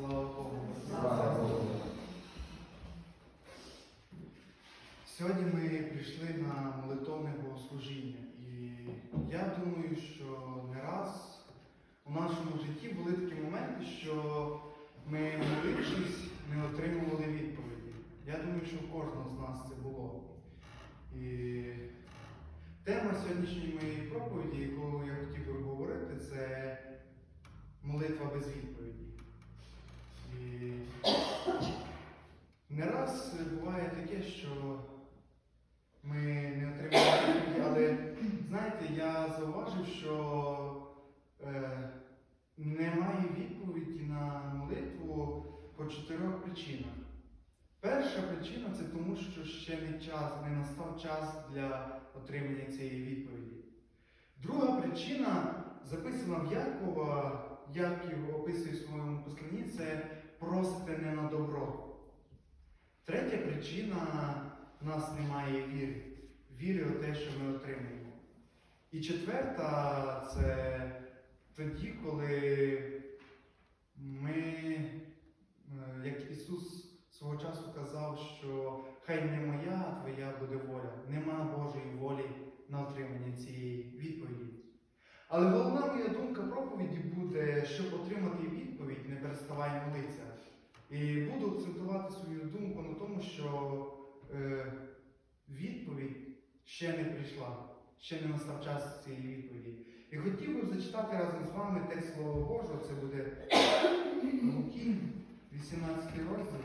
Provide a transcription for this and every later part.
Слава Богу. Слава Богу. Сьогодні ми прийшли на молитовне богослужіння. І я думаю, що не раз у нашому житті були такі моменти, що ми, молившись, не отримували відповіді. Я думаю, що у кожного з нас це було. І тема сьогоднішньої моєї проповіді, яку я хотів би говорити, це молитва без відповіді. І не раз буває таке, що ми не отримуємо відповіді, але знаєте, я зауважив, що е, немає відповіді на молитву по чотирьох причинах. Перша причина це тому, що ще не час, не настав час для отримання цієї відповіді. Друга причина записана в Якова, Яків описує в своєму посланні, це просите не на добро. Третя причина в нас немає віри. Віри у те, що ми отримуємо. І четверта це тоді, коли ми, е, як Ісус свого часу казав, що хай не моя, а твоя буде воля. Нема Божої волі на отримання цієї відповіді. Але головна моя думка проповіді буде, щоб отримати відповідь, не переставай молитися. І буду акцентувати свою думку на тому, що е, відповідь ще не прийшла, ще не настав час цієї відповіді. І хотів би зачитати разом з вами текст Слова Божого, це буде Луки, 18 розділ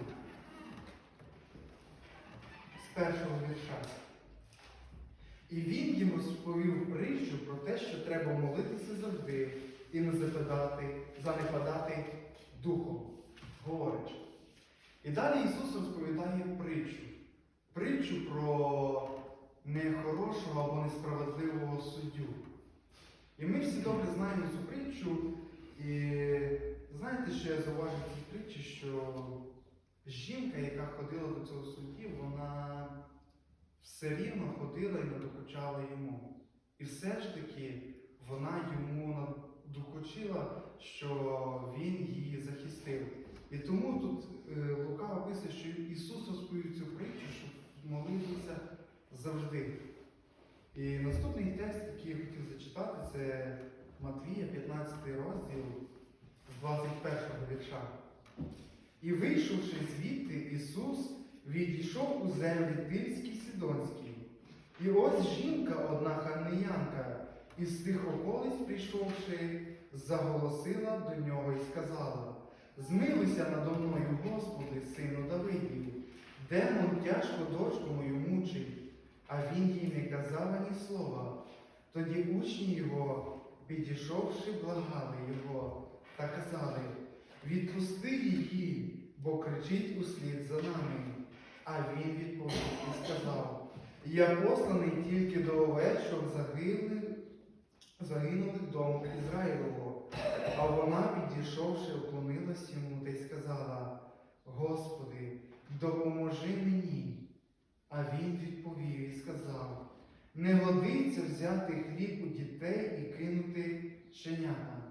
з першого вірша. І він йому сповів притчу про те, що треба молитися завжди і не западати, занепадати духом, говорячи. І далі Ісус розповідає притчу. Притчу про нехорошого або несправедливого суддю. І ми всі добре знаємо цю притчу. І знаєте, що я зауважив в цій притчі, що жінка, яка ходила до цього судді, вона все рівно ходила і надокучала йому. І все ж таки вона йому надокучила, що він її захистив. І тому тут е, Лука описує, що Ісус розповів цю притчу, щоб молитися завжди. І наступний текст, який я хотів зачитати, це Матвія, 15 розділ з 21 вірша. І вийшовши звідти, Ісус відійшов у землі Тильські Сідонські. І ось жінка, одна ханеянка, із тих околиць, прийшовши, заголосила до нього і сказала: Змилуйся надо мною, Господи, сину Давидів, демон тяжко дочку мою мучить, а він їй не казав ані слова. Тоді учні його, підійшовши, благали його та казали, відпусти її, бо кричить услід за нами. А він відповів і сказав, я посланий тільки до овець, щоб загинули, дому Ізраїлового. А вона, підійшовши, вклонилась Господи, допоможи мені. А він відповів і сказав, не годиться взяти хліб у дітей і кинути щенята.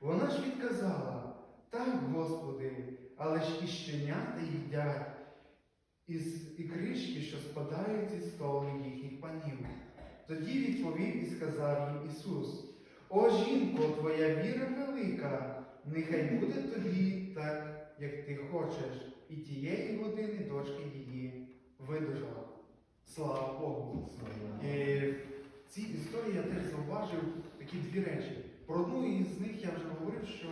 Вона ж відказала, так, Господи, але ж і щенята їдять із ікришки, що спадають зі столу їхніх панів. Тоді відповів і сказав їм Ісус: О жінко, твоя віра велика, нехай буде тобі так, як ти хочеш, і тієї години дочки її видужала. Слава Богу! І в цій історії я теж зауважив такі дві речі. Про одну із них я вже говорив, що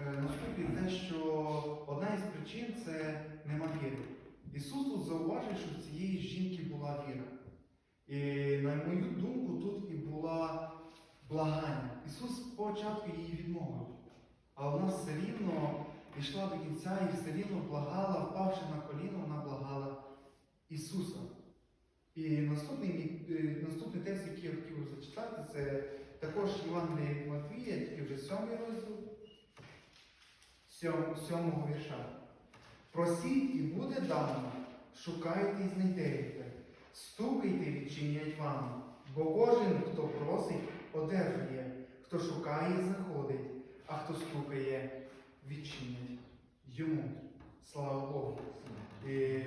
е, наступить те, що одна із причин це нема віри. Ісус тут зауважив, що в цієї жінки була віра. І на мою думку, тут і була благання. Ісус спочатку її відмовив, а вона все рівно пішла до кінця і все рівно благала, впавши на коліно, вона благала Ісуса. І наступний, е, наступний текст, який я хотів зачитати, це також Євангелія Матвія, тільки вже сьомий розділ, сьом, сьомого вірша. Просіть і буде дано, шукайте і знайдете, стукайте, відчинять вам, бо кожен, хто просить, одержує, хто шукає, знаходить, а хто стукає, відчинять йому. Слава Богу. І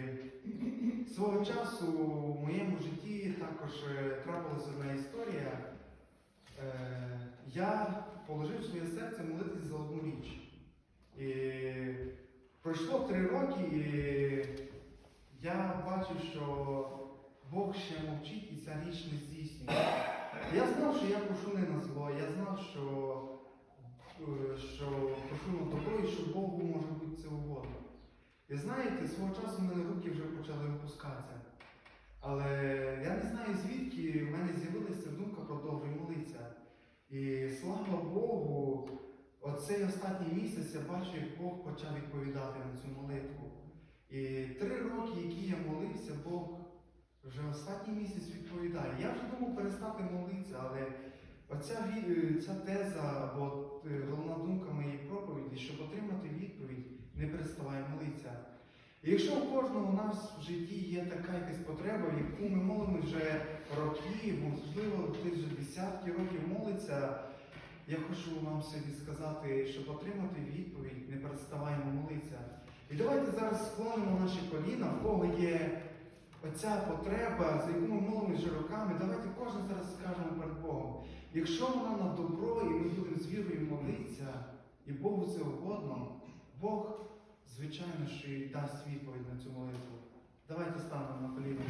свого часу в моєму житті також е, трапилася одна історія. Е, Я положив своє серце молитися за одну річ. І пройшло три роки, і я бачив, що Бог ще мовчить і ця річ не здійснює. Я знав, що я прошу не на зло, я знав, що, що прошу на добро і що Богу може бути це угодно. І знаєте, свого часу в мене руки вже почали опускатися. Але я не знаю, звідки в мене з'явилася думка продовжуй молитися. І слава Богу, оцей останній місяць я бачу, як Бог почав відповідати на цю молитву. І три роки, які я молився, Бог вже останній місяць відповідає. Я вже думав перестати молитися, але оця ця теза або е, головна думка моєї проповіді, щоб отримати відповідь, не переставай молитися. Якщо у кожного у нас в житті є така якась потреба, яку ми молимо вже роки, можливо, хтось вже десятки років молиться, я хочу вам сьогодні сказати, щоб отримати відповідь, не переставаємо молитися. І давайте зараз склонимо наші коліна, в кого є оця потреба, за яку ми молимося вже роками, давайте кожен Якщо вона на добро, і ми будемо з вірою молитися, і Богу це угодно, Бог, звичайно, що і дасть відповідь на цю молитву. Давайте станемо на коліна.